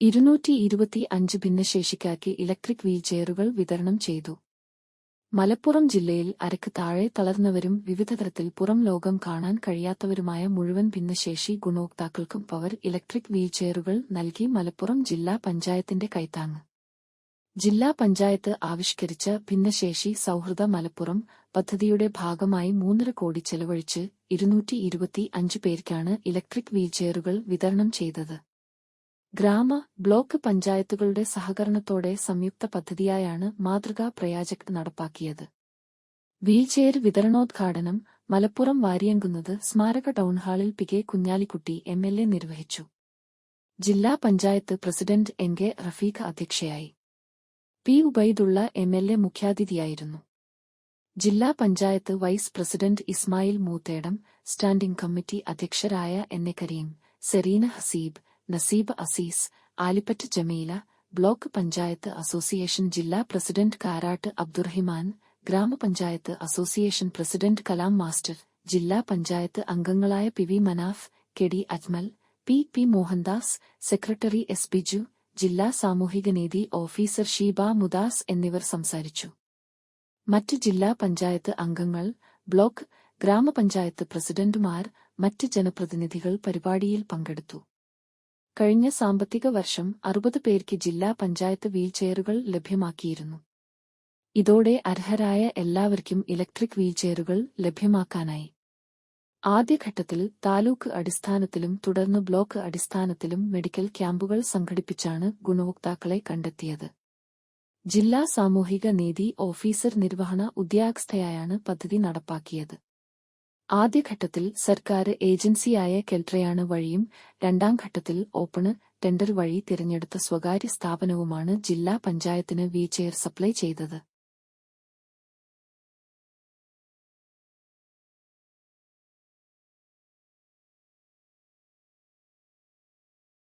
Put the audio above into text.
ഇരുന്നൂറ്റി ഇരുപത്തി അഞ്ച് ഭിന്നശേഷിക്കാർക്ക് ഇലക്ട്രിക് വീൽചെയറുകൾ വിതരണം ചെയ്തു. മലപ്പുറം ജില്ലയിൽ അരക്ക് താഴെ തളർന്നവരും വിവിധ തരത്തിൽ പുറം ലോകം കാണാൻ കഴിയാത്തവരുമായ മുഴുവൻ ഭിന്നശേഷി ഗുണോക്താക്കൾക്കും പവർ ഇലക്ട്രിക് വീൽചെയറുകൾ നൽകി മലപ്പുറം ജില്ലാ പഞ്ചായത്തിന്റെ കൈത്താങ് ജില്ലാ പഞ്ചായത്ത് ആവിഷ്കരിച്ച ഭിന്നശേഷി സൗഹൃദ മലപ്പുറം പദ്ധതിയുടെ ഭാഗമായി മൂന്നര കോടി ചെലവഴിച്ച് ഇരുന്നൂറ്റി പേർക്കാണ് ഇലക്ട്രിക് വീൽചെയറുകൾ വിതരണം ചെയ്തത്. ഗ്രാമ ബ്ലോക്ക് പഞ്ചായത്തുകളുടെ സഹകരണത്തോടെ സംയുക്ത പദ്ധതിയായാണ് മാതൃകാ പ്രയാജക്ട് നടപ്പാക്കിയത്. വീൽചെയർ വിതരണോദ്ഘാടനം മലപ്പുറം വാരിയങ്കുന്നത് സ്മാരക ടൗൺഹാളിൽ P K Kunhalikutty M L A നിർവഹിച്ചു. ജില്ലാ panchayat president N K Rafeeq അധ്യക്ഷയായി. P Ubaidulla M L A മുഖ്യാതിഥിയായിരുന്നു. ജില്ലാ panchayat vice president Ismail Moothedam standing committee അധ്യക്ഷരായ N A Kareem Sereena Haseeb Naseeb Azeez Alippatt Jameela block panchayat association ജില്ലാ president Karat Abdurahiman ഗ്രാമപഞ്ചായത്ത് association president Kalam master ജില്ലാ പഞ്ചായത്ത് അംഗങ്ങളായ P V Manaf K D Ajmal P P Mohandas secretary S Biju ജില്ലാ സാമൂഹികനീതി officer Sheeba മുദാസ് എന്നിവർ സംസാരിച്ചു. മറ്റ് ജില്ലാ പഞ്ചായത്ത് അംഗങ്ങൾ ബ്ലോക്ക് ഗ്രാമപഞ്ചായത്ത് പ്രസിഡന്റുമാർ മറ്റ് ജനപ്രതിനിധികൾ പരിപാടിയിൽ പങ്കെടുത്തു. കഴിഞ്ഞ സാമ്പത്തിക വർഷം അറുപത് പേർക്ക് ജില്ലാ പഞ്ചായത്ത് വീൽചെയറുകൾ ലഭ്യമാക്കിയിരുന്നു. ഇതോടെ അർഹരായ എല്ലാവർക്കും ഇലക്ട്രിക് വീൽചെയറുകൾ ലഭ്യമാക്കാനായി. ആദ്യഘട്ടത്തിൽ താലൂക്ക് അടിസ്ഥാനത്തിലും തുടർന്ന് ബ്ലോക്ക് അടിസ്ഥാനത്തിലും മെഡിക്കൽ ക്യാമ്പുകൾ സംഘടിപ്പിച്ചാണ് ഗുണഭോക്താക്കളെ കണ്ടെത്തിയത്. ജില്ലാ സാമൂഹിക നീതി ഓഫീസർ നിർവഹണ ഉദ്യോഗസ്ഥയായാണ് പദ്ധതി നടപ്പാക്കിയത്. ആദ്യഘട്ടത്തിൽ സർക്കാർ ഏജൻസിയായ കെൽട്രയാണ് വഴിയും രണ്ടാം ഘട്ടത്തിൽ ഓപ്പണ് ടെൻഡർ വഴി തിരഞ്ഞെടുത്ത സ്വകാര്യ സ്ഥാപനവുമാണ് ജില്ലാ പഞ്ചായത്തിന് വീൽചെയർ സപ്ലൈ ചെയ്തത്.